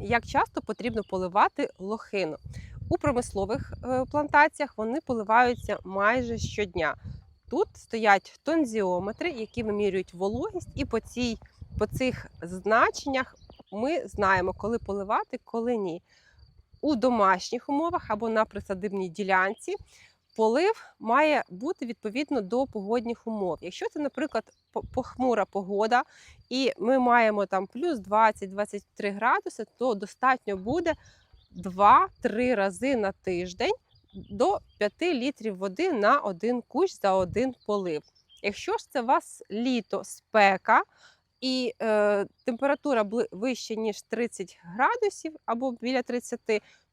Як часто потрібно поливати лохину? У промислових е, плантаціях вони поливаються майже щодня. Тут стоять тонзіометри, які вимірюють вологість, і по, цій, по цих значеннях ми знаємо, коли поливати, коли ні. У домашніх умовах або на присадибній ділянці полив має бути відповідно до погодних умов. Якщо це, наприклад, похмура погода, і ми маємо там плюс 20-23 градуси, то достатньо буде 2-3 рази на тиждень до 5 літрів води на один кущ за один полив. Якщо ж це у вас літо спека і е, температура вище ніж 30 градусів або біля 30,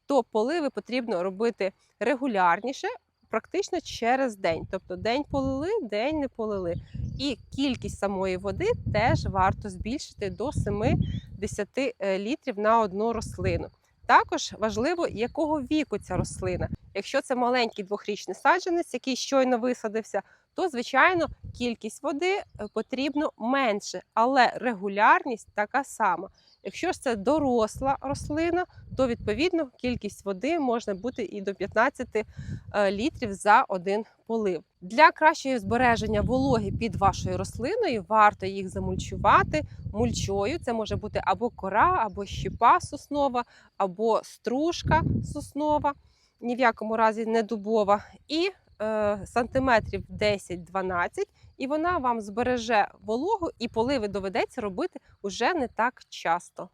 то поливи потрібно робити регулярніше, практично через день. Тобто день полили, день не полили. І кількість самої води теж варто збільшити до 7-10 е, літрів на одну рослину. Також важливо, якого віку ця рослина. Якщо це маленький двохрічний саджанець, який щойно висадився, то звичайно кількість води е, потрібно менше, але регулярність така сама. Якщо ж це доросла рослина, то відповідно кількість води може бути і до 15 е, літрів за один полив. Для кращого збереження вологи під вашою рослиною варто їх замульчувати мульчою. Це може бути або кора, або щепа соснова, або стружка соснова, ні в якому разі не дубова. І сантиметрів 10-12, і вона вам збереже вологу, і поливи доведеться робити уже не так часто.